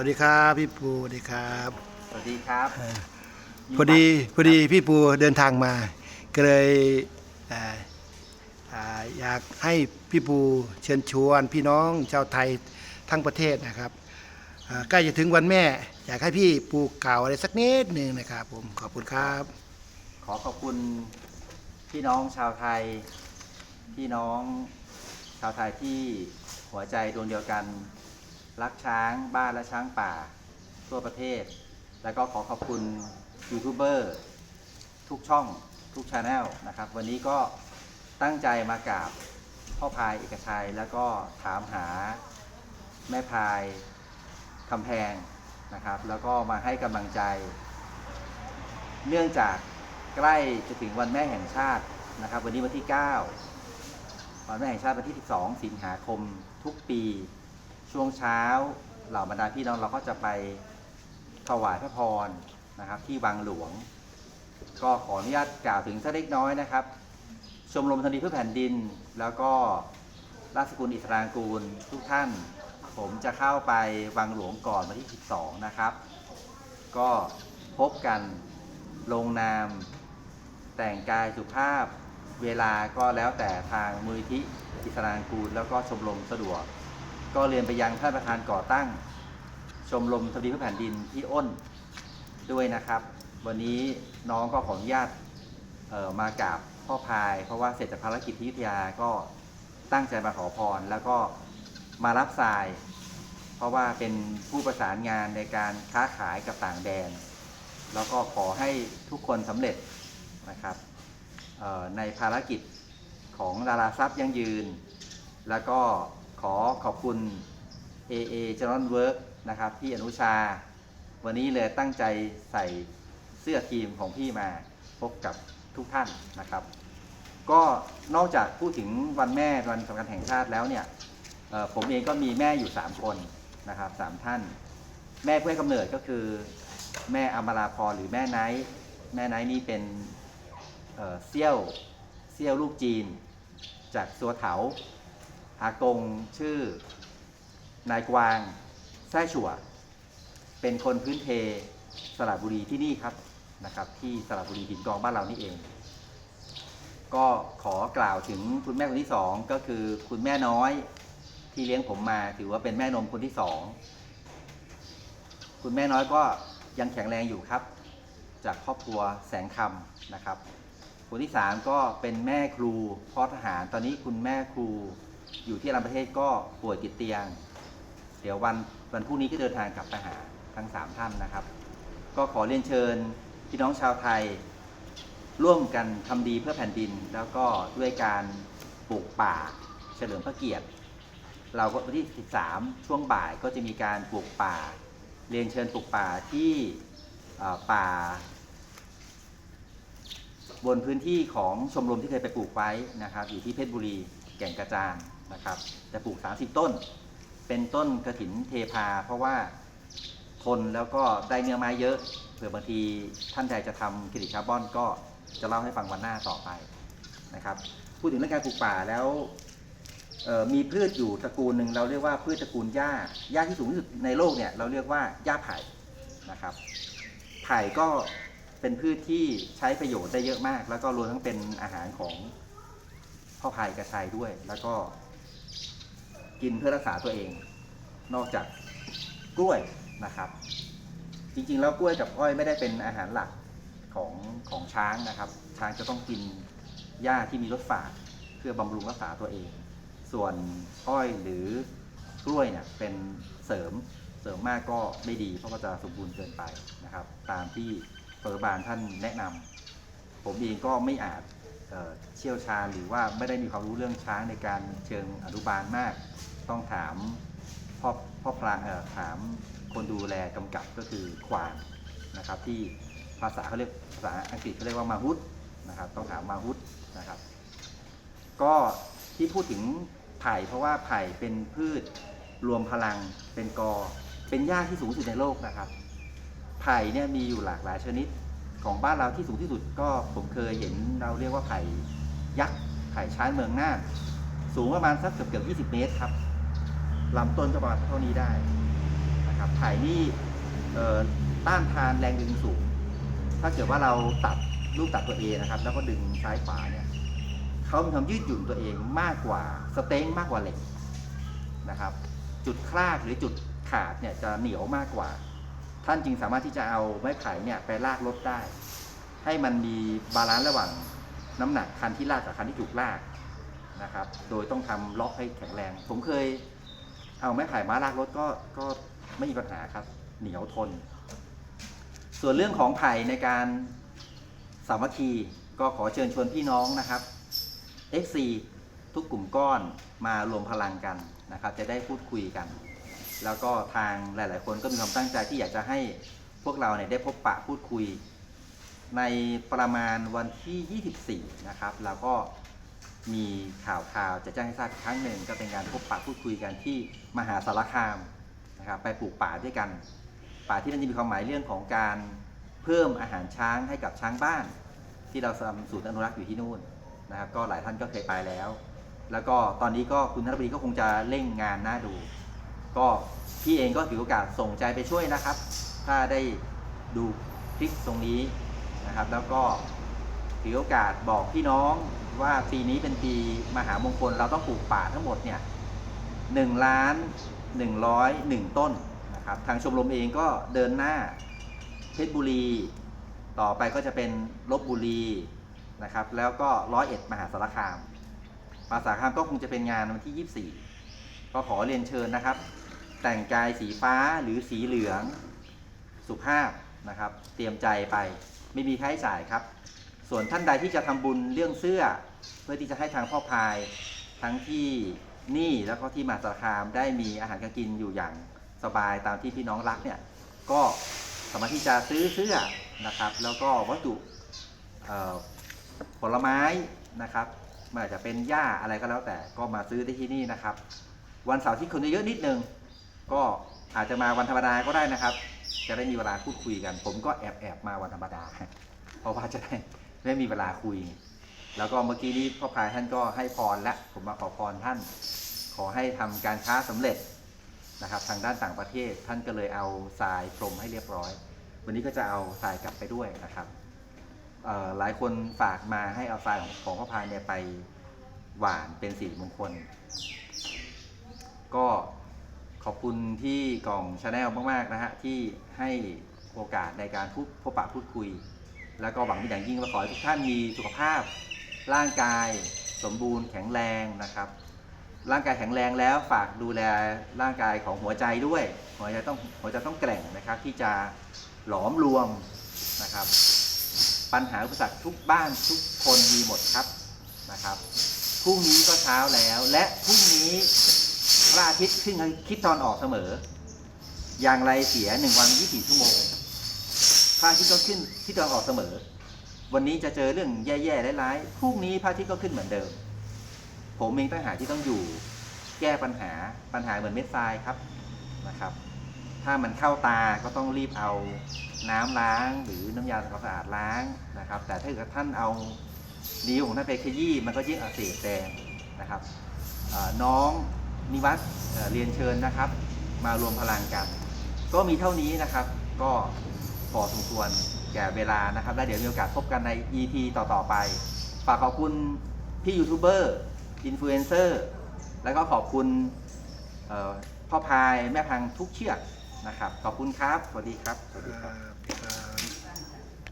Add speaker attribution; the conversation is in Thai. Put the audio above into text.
Speaker 1: วัสดีครับพี่ปูสวัสดีครับ
Speaker 2: สวัสดีครับ
Speaker 1: พอดีพอดีพี่ปูเดินทางมาก็เลยเอ่ออ่าอยากให้พี่ปูเชิญชวนพี่น้องชาวไทยทั้งประเทศนะครับอ่าใกล้จะถึงวันแม่ อยากให้พี่ปูกล่าวอะไรสักนิดหนึ่งนะครับผมขอบคุณครับ
Speaker 2: ขอขอบคุณพี่น้องชาวไทย พี่น้องชาวไทยที่หัวใจดวงเดียวกัน รักช้างบ้านและช้างป่า ทั่วประเทศ แล้วก็ขอขอบคุณยูทูบเบอร์ทุกช่องทุกช anel นะครับ วันนี้ก็ตั้งใจมากราบพ่อพายเอกชัย แล้วก็ถามหาแม่พายคำแพงนะครับ แล้วก็มาให้กำลังใจ เนื่องจากใกล้จะถึงวันแม่แห่งชาตินะครับ วันนี้วันที่ 9 วันแม่แห่งชาติวันที่ 12 สิงหาคมทุกปี ช่วงเช้าเหล่าบรรดาพี่น้องเราก็จะไปถวายพระพรนะครับ ที่วังหลวง ก็ขออนุญาตกล่าวถึงสักเล็กน้อยนะครับ ชมรมธนีเพื่อแผ่นดิน แล้วก็ราชสกุลอิสรางกูลทุกท่าน ผมจะเข้าไปวังหลวงก่อนวันที่ 12 นะครับ ก็พบกันลงนาม แต่งกายสุภาพเวลาก็แล้วแต่ทางมูลนิธิอิสรางกูล แล้วก็ชมรมสะดวก ก็เรียนไปยังท่านประธานก่อตั้ง ชมรมทำดีเพื่อแผ่นดินที่อ้นด้วยนะครับ วันนี้น้องก็ขออนุญาตเอ่อมากราบพ่อพาย เพราะว่าเสร็จจากภารกิจที่ยุธยาก็ตั้งใจมาขอพร แล้วก็มารับทราย เพราะว่าเป็นผู้ประสานงานในการค้าขายกับต่างแดน แล้วก็ขอให้ทุกคนสำเร็จนะครับในภารกิจของดาราทรัพย์ยั่งยืน แล้วก็ ขอขอบคุณ AA j e n e r a l Work นะครับพี่อนุชา วันนี้เลยตั้งใจใส่เสื้อทีมของพี่มาพบกับทุกท่านนะครับ ก็นอกจากพูดถึงวันแม่วันสำคัญแห่งชาติแล้วเนี่ยผมเองก็มีแม่อยู่ 3 คนนะครับสามท่าน แม่เพื่อกำเนิดก็คือแม่อมราพรหรือแม่ไนท์แม่ไนท์นี่เป็นเอ่อเซี่ยวเซี่ยวลูกจีน จากสัวเถา อากงชื่อนายกวางแซ่ชัวเป็นคนพื้นเพสระบุรีที่นี่ครับนะครับ ที่สระบุรีหินกองบ้านเรานี่เอง ก็ขอกล่าวถึงคุณแม่คนที่สองก็คือคุณแม่น้อยที่เลี้ยงผมมาถือว่าเป็นแม่นมคนที่สองคุณแม่น้อยก็ยังแข็งแรงอยู่ครับ จากครอบครัวแสงคำนะครับคนที่สามก็เป็นแม่ครูพ่อทหารตอนนี้คุณแม่ครู อยู่ที่ต่างประเทศก็ป่วยติดเตียง เดี๋ยววันวันพรุ่งนี้ก็เดินทางกลับไปหาทั้งสามท่านนะครับ ก็ขอเรียนเชิญพี่น้องชาวไทย ร่วมกันทำดีเพื่อแผ่นดิน แล้วก็ด้วยการปลูกป่าเฉลิมพระเกียรติ เราก็วันที่ 13 ช่วงบ่ายก็จะมีการปลูกป่า เรียนเชิญปลูกป่าที่ป่า บนพื้นที่ของชมรมที่เคยไปปลูกไว้นะครับ อยู่ที่เพชรบุรีแก่งกระจานนะครับจะปลูก 30 ต้น เป็นต้นกระถินเทพา เพราะว่าทนแล้วก็ได้เนื้อไม้เยอะเผื่อบางทีท่านใดจะทำเครดิตคาร์บอนก็จะเล่าให้ฟังวันหน้าต่อไปนะครับ พูดถึงเรื่องการปลูกป่าแล้วมีพืชอยู่ตระกูลหนึ่งเราเรียกว่าพืชตระกูลหญ้าหญ้าที่สูงที่สุดในโลกเนี่ยเราเรียกว่าหญ้าไผ่นะครับไผ่ก็ เป็นพืชที่ใช้ประโยชน์ได้เยอะมาก แล้วก็รวมทั้งเป็นอาหารของพ่อพายกระชัยด้วย แล้วก็กินเพื่อรักษาตัวเอง นอกจากกล้วยนะครับ จริงๆแล้วกล้วยกับอ้อยไม่ได้เป็นอาหารหลักของของช้างนะครับ ช้างจะต้องกินหญ้าที่มีรสฝาดเพื่อบำรุงรักษาตัวเอง ส่วนอ้อยหรือกล้วยเนี่ยเป็นเสริมเสริมมากก็ไม่ดีเพราะว่าจะสมบูรณ์เกินไปนะครับ ตามที่ เฟอร์บานท่านแนะนำผมเองก็ไม่อาจเชี่ยวชาญหรือว่าไม่ได้มีความรู้เรื่องช้างในการเชิงอนุบาลมาก ต้องถามพ่อพ่อพลางถามคนดูแลกำกับก็คือควานนะครับที่ภาษาเขาเรียกภาษาอังกฤษเขาเรียกว่ามาฮุดนะครับต้องถามมาฮุดนะครับ ก็ที่พูดถึงไผ่เพราะว่าไผ่เป็นพืชรวมพลังเป็นกอเป็นหญ้าที่สูงสุดในโลกนะครับ ไผ่เนี่ยมีอยู่หลากหลายชนิดของบ้านเราที่สูงที่สุดก็ผมเคยเห็นเราเรียกว่าไผ่ยักษ์ไผ่ช้างเมืองน่านสูงประมาณสักเกือบเกือบ20 เมตรครับลำต้นก็ประมาณเท่านี้ได้นะครับไผ่นี่ต้านทานแรงดึงสูง ถ้าเกิดว่าเราตัดลูกตัดตัวเองนะครับ แล้วก็ดึงซ้ายขวาเนี่ยเขามีความยืดหยุ่นตัวเองมากกว่าสเต็งมากกว่าเหล็กนะครับ จุดคลาดหรือจุดขาดเนี่ยจะเหนียวมากกว่า ท่านจึงสามารถที่จะเอาไม้ไผ่เนี่ยไปลากรถได้ ให้มันมีบาลานซ์ระหว่างน้ำหนักคันที่ลากกับคันที่ถูกลากนะครับ โดยต้องทำล็อกให้แข็งแรง ผมเคย เอาไม้ไผ่มาลากรถก็ก็ไม่มีปัญหาครับ เหนียวทน ส่วนเรื่องของไผ่ในการสามัคคีก็ขอเชิญชวนพี่น้องนะครับ FC ทุกกลุ่มก้อนมารวมพลังกันนะครับ จะได้พูดคุยกัน แล้วก็ทางหลาย ๆ คนก็มีความตั้งใจที่อยากจะให้พวกเราเนี่ยได้พบปะพูดคุย ในประมาณวันที่ 24 นะครับแล้วก็มีข่าวข่าวจะแจ้งให้ทราบครั้งหนึ่งก็เป็นการพบปะพูดคุยกันที่มหาสารคามนะครับไปปลูกป่าด้วยกัน ป่าที่นั่นจะมีความหมายเรื่องของการเพิ่มอาหารช้างให้กับช้างบ้าน ที่เราทำศูนย์อนุรักษ์อยู่ที่นู่นนะครับก็หลายท่านก็เคยไปแล้ว แล้วก็ตอนนี้ก็คุณธนบดีก็คงจะเร่งงานหน่าดู ก็พี่เองก็ถือโอกาสส่งใจไปช่วยนะครับ ถ้าได้ดูคลิปตรงนี้นะครับ แล้วก็ถือโอกาสบอกพี่น้องว่าปีนี้เป็นปีมหามงคลเราต้องปลูกป่าทั้งหมดเนี่ยหนึ่งล้านหนึ่งร้อยหนึ่งต้นนะครับทางชมรมเองก็เดินหน้าเพชรบุรี ต่อไปก็จะเป็นลบบุรีนะครับ แล้วก็ร้อยเอ็ดมหาสารคาม มหาสารคามก็คงจะเป็นงานวันที่ 24 ก็ขอเรียนเชิญนะครับ แต่งกายสีฟ้าหรือสีเหลือง สุภาพนะครับ เตรียมใจไปไม่มีค่าใช้จ่ายครับ ส่วนท่านใดที่จะทำบุญเรื่องเสื้อ เพื่อที่จะให้ทางพ่อพายทั้งที่นี่แล้วก็ที่มหาสารคามได้มีอาหารการกินอยู่อย่างสบายตามที่พี่น้องรักเนี่ยก็สามารถที่จะซื้อเสื้อนะครับ แล้วก็วัตถุผลไม้นะครับไม่ว่าจะเป็นหญ้าอะไรก็แล้วแต่ก็มาซื้อได้ที่นี่นะครับ วันเสาร์ที่คนเยอะนิดนึง ก็อาจจะมาวันธรรมดาก็ได้นะครับ จะได้มีเวลาพูดคุยกัน ผมก็แอบแอบมาวันธรรมดา เพราะว่าจะได้ได้มีเวลาคุย แล้วก็เมื่อกี้นี้พ่อพายท่านก็ให้พรและผมมาขอพรท่าน ขอให้ทำการค้าสำเร็จนะครับ ทางด้านต่างประเทศท่านก็เลยเอาทรายพรมให้เรียบร้อย วันนี้ก็จะเอาทรายกลับไปด้วยนะครับหลายคนฝากมาให้เอาทรายของของพ่อพายเนี่ยไปหวานเป็นสิริมงคล ก็ ขอบคุณที่กล่องชาแนลมาก ๆ นะฮะ ที่ให้โอกาสในการพูดพบปะพูดคุย แล้วก็หวังเป็นอย่างยิ่งว่าขอให้ทุกท่านมีสุขภาพ ร่างกายสมบูรณ์แข็งแรงนะครับ ร่างกายแข็งแรงแล้วฝากดูแลร่างกายของหัวใจด้วย หัวใจต้องหัวใจต้องแกร่งนะครับ ที่จะหลอมรวมนะครับ ปัญหาอุปสรรคทุกบ้านทุกคนมีหมดครับนะครับพรุ่งนี้ก็เช้าแล้วและพรุ่งนี้ ระอาทิตย์ขึ้นคิดตอนออกเสมอ อย่างไรเสียหนึ่งวันยี่สิบชั่วโมงพระอาทิตย์ก็ขึ้นที่ตอนออกเสมอ วันนี้จะเจอเรื่องแย่ๆร้ายๆพรุ่งนี้พระอาทิตย์ก็ขึ้นเหมือนเดิม ผมเองตั้งหาที่ต้องอยู่ แก้ปัญหาปัญหาเหมือนเม็ดทรายครับนะครับ ถ้ามันเข้าตาก็ต้องรีบเอาน้ำล้างหรือน้ำยาทำความสะอาดล้างนะครับ แต่ถ้าเกิดท่านเอานิ้วของท่านไปขยี้มันก็ยิ่งอักเสบแดงนะครับน้อง นิวัฒน์เเรียนเชิญนะครับ มารวมพลังกัน ก็มีเท่านี้นะครับ ก็พอสมควรแก่เวลานะครับ และเดี๋ยวมีโอกาสพบกันใน EP ต่อๆไป ฝากขอบคุณพี่ยูทูบเบอร์อินฟลูเอนเซอร์แล้วก็ขอบคุณพ่อพายแม่พังทุกเชือกนะครับ ขอบคุณครับ สวัสดีครับ สวัสดี
Speaker 1: ครับ